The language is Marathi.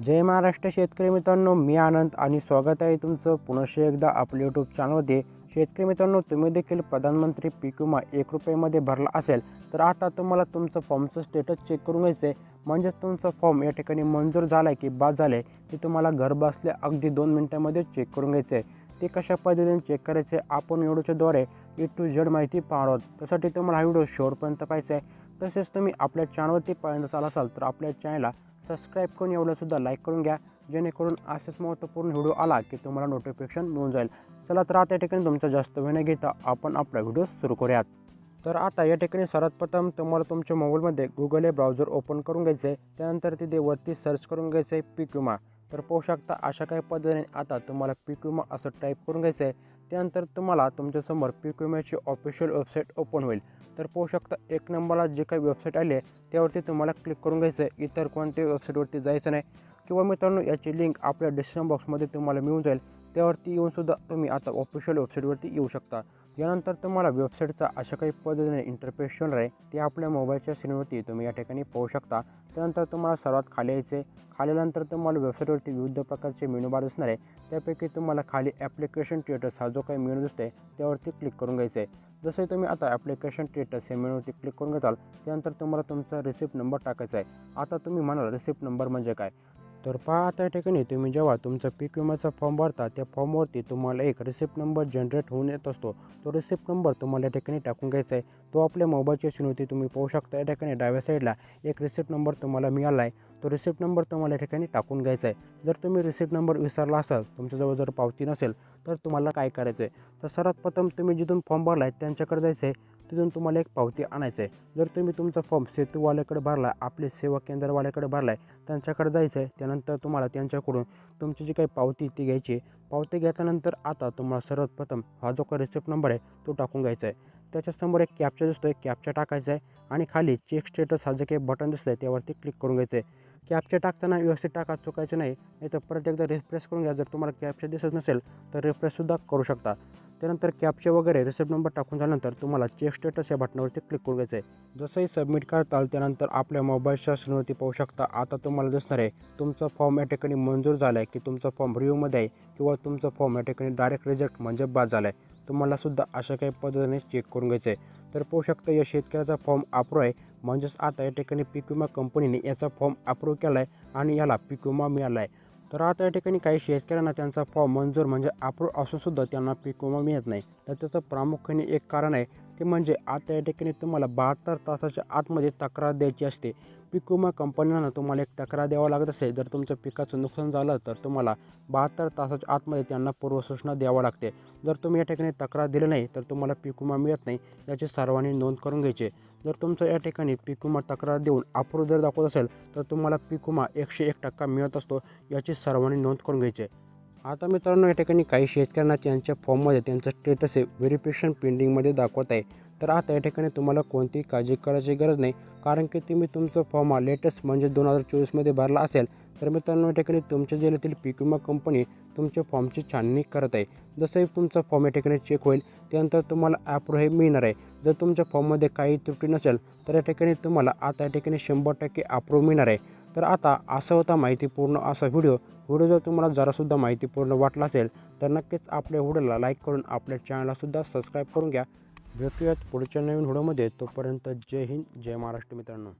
जय महाराष्ट्र शेतकरी मित्रांनो मी आनंद आणि स्वागत आहे तुमचं पुनश्च एकदा आपल्या यूट्यूब चॅनलमध्ये शेतकरी मित्रांनो तुम्ही देखील प्रधानमंत्री पीक विमा एक रुपयामध्ये भरला असेल तर आता तुम्हाला तुमचं फॉर्मचं स्टेटस चेक करून घ्यायचं आहे. म्हणजेच तुमचं फॉर्म या ठिकाणी मंजूर झाला आहे की बाद झालं आहे ते तुम्हाला घर बसल्या अगदी दोन मिनटामध्ये चेक करून घ्यायचं आहे. ते कशा पद्धतीने चेक करायचे आपण व्हिडिओच्याद्वारे ए टू झेड माहिती पाहणार आहोत. त्यासाठी तुम्हाला हा व्हिडिओ शेवटपर्यंत पाहायचा आहे. तसेच तुम्ही आपल्या चॅनलवरती पहिल्यांदा चाल असाल तर आपल्या चॅनलला सबस्क्राईब करून एवढंसुद्धा लाईक करून घ्या. जेणेकरून असेच महत्त्वपूर्ण व्हिडिओ आला की तुम्हाला नोटिफिकेशन मिळून जाईल. चला तर आता या ठिकाणी तुमचा जास्त वेळ न घेता आपण आपला व्हिडिओ सुरू करूयात. तर आता या ठिकाणी सर्वात प्रथम तुम्हाला तुमच्या मोबाईलमध्ये गुगल हे ब्राउझर ओपन करून घ्यायचं आहे त्यानंतर तिथे वरती सर्च करून घ्यायचं आहे पीक विमा तर पाहू शकता अशा काही पद्धतीने आता तुम्हाला पीक विमा असं टाईप करून घ्यायचं आहे त्यानंतर तुम्हाला तुमच्यासमोर पीक विम्याची ऑफिशियल वेबसाईट ओपन होईल. तर पाहू शकता एक नंबरला जे काही वेबसाईट आली आहे त्यावरती तुम्हाला क्लिक करून घ्यायचं आहे. इतर कोणत्याही वेबसाईटवरती जायचं नाही. किंवा मित्रांनो याची लिंक आपल्या डिस्क्रिप्शन बॉक्समध्ये तुम्हाला मिळून जाईल. त्यावरती येऊनसुद्धा तुम्ही आता ऑफिशियल वेबसाईटवरती येऊ शकता. यानंतर तुम्हाला वेबसाईटचा अशा काही पद्धतीने इंटरफेस होणार आहे ते आपल्या मोबाईलच्या स्क्रीनवरती तुम्ही या ठिकाणी पाहू शकता. त्यानंतर तुम्हाला सर्वात खाली यायचे खालीनंतर तुम्हाला वेबसाईटवरती विविध प्रकारचे मेनू बार दिसणार आहे. त्यापैकी तुम्हाला खाली ॲप्लिकेशन थिएटर्स हा जो काही मेनू दिसतो आहे त्यावरती क्लिक करून घ्यायचं आहे जसे तुम्ही आता ॲप्लिकेशन स्टेटस हे मेनूवरती क्लिक करून घेताल त्यानंतर तुम्हाला तुमचा रिसिप्ट नंबर टाकायचा आहे. आता तुम्ही म्हणाल रिसिप्ट नंबर म्हणजे काय? तर पहा आता या ठिकाणी तुम्ही जेव्हा तुमचा पीक विम्याचा फॉर्म भरता त्या फॉर्मवरती तुम्हाला एक रिसिप्ट नंबर जनरेट होऊन येत असतो. तो रिसिप्ट नंबर तुम्हाला या ठिकाणी टाकून घ्यायचा आहे. तो आपल्या मोबाईलच्या स्क्रीनवरती तुम्ही पाहू शकता. या ठिकाणी डाव्या साईडला एक रिसिप्ट नंबर तुम्हाला मिळाला आहे. तो रिसिप्ट नंबर तुम्हाला या ठिकाणी टाकून घ्यायचा आहे. जर तुम्ही रिसिप्ट नंबर विसरला असाल तुमच्याजवळ जर पावती नसेल तर तुम्हाला काय करायचं आहे? तर सर्वात प्रथम तुम्ही जिथून फॉर्म भरला आहे त्यांच्याकडे जायचं आहे. तिथून तुम्हाला एक पावती आणायचं आहे जर तुम्ही तुमचा फॉर्म सेतूवाल्याकडे भरला आपले सेवा केंद्रवाल्याकडे भरला आहे त्यांच्याकडे जायचं आहे त्यानंतर तुम्हाला त्यांच्याकडून तुमची जी काही पावती ती घ्यायची पावती घेतल्यानंतर आता तुम्हाला सर्वात प्रथम हा जो काही रिसिप्ट नंबर आहे तो टाकून घ्यायचा आहे त्याच्यासमोर एक कॅपचा दिसतो आहे कॅपचा टाकायचा आहे आणि खाली चेक स्टेटस हा जे काही बटन दिसतं आहे त्यावरती क्लिक करून घ्यायचं आहे कॅपचे टाकताना व्यवस्थित टाका चुकायचं नाही. नाही तर परत एकदा रिफ्रेश करून घ्या. जर तुम्हाला कॅपचे दिसत नसेल तर रिफ्रेशसुद्धा करू शकता. त्यानंतर कॅपचे वगैरे रिसिप्ट नंबर टाकून झाल्यानंतर तुम्हाला चेक स्टेटस या बटनावरती क्लिक करून घ्यायचं आहे जसंही सबमिट करताल त्यानंतर आपल्या मोबाईलच्या स्क्रीनवरती पाहू शकता. आता तुम्हाला दिसणार आहे तुमचा फॉर्म या ठिकाणी मंजूर झाला आहे की तुमचा फॉर्म रिव्ह्यूमध्ये आहे किंवा तुमचा फॉर्म या ठिकाणी डायरेक्ट रिजेक्ट म्हणजे बाद झाला आहे तुम्हाला सुद्धा अशा काही पद्धतीने चेक करून घ्यायचं आहे तर पाहू शकता या शेतकऱ्याचा फॉर्म अप्रूव्ह आहे. म्हणजेच आता या ठिकाणी पीक विमा कंपनीने याचा फॉर्म अप्रूव्ह केला आहे आणि याला पीक विमा मिळाला आहे तर आता या ठिकाणी काही शेतकऱ्यांना त्यांचा फॉर्म मंजूर म्हणजे अप्रूव्ह असूनसुद्धा त्यांना पीक विमा मिळत नाही. तर त्याचं प्रामुख्याने एक कारण आहे ते म्हणजे आता या ठिकाणी तुम्हाला बहात्तर तासाच्या आतमध्ये तक्रार द्यायची असते. पीक विमा कंपन्यांना तुम्हाला एक तक्रार द्यावा लागत असेल जर तुमचं पिकाचं नुकसान झालं तर तुम्हाला बहात्तर तासाच्या आतमध्ये त्यांना पूर्वसूचना द्यावं लागते. जर तुम्ही या ठिकाणी तक्रार दिली नाही तर तुम्हाला पीक विमा मिळत नाही याची सर्वांनी नोंद करून घ्यायची जर तुमचं या ठिकाणी पीक विमा तक्रार देऊन अप्रूव्ह जर दाखवत असेल तर तुम्हाला पिकुमा एकशे एक टक्का मिळत असतो याची सर्वांनी नोंद करून घ्यायची आता मित्रांनो या ठिकाणी काही शेतकऱ्यांना त्यांच्या फॉर्ममध्ये त्यांचं स्टेटस हे व्हेरिफिकेशन पेंडिंगमध्ये दाखवत आहे. तर आता या ठिकाणी तुम्हाला कोणतीही काळजी करायची गरज नाही. कारण की तुम्ही तुमचा फॉर्म हा लेटेस्ट म्हणजे दोन हजार चोवीसमध्ये भरला असेल तर मित्रांनो या ठिकाणी तुमच्या जिल्ह्यातील पीक विमा कंपनी तुमच्या फॉर्मची छाननी करत आहे. जसंही तुमचा फॉर्म या ठिकाणी चेक होईल त्यानंतर तुम्हाला ॲप्रो हे मिळणार आहे. जर तुमच्या फॉर्ममध्ये काही त्रुटी नसेल तर या ठिकाणी तुम्हाला आता या ठिकाणी शंभर टक्के ॲप्रो मिळणार आहे. तर आता असा होता माहितीपूर्ण असा व्हिडिओ व्हिडिओ जर तुम्हाला जरासुद्धा माहितीपूर्ण वाटला असेल तर नक्कीच आपल्या व्हिडिओला लाईक करून आपल्या चॅनलसुद्धा सबस्क्राईब करून घ्या. भेटूयात पुढच्या नवीन व्हिडिओमध्ये. तोपर्यंत जय हिंद जय महाराष्ट्र मित्रांनो.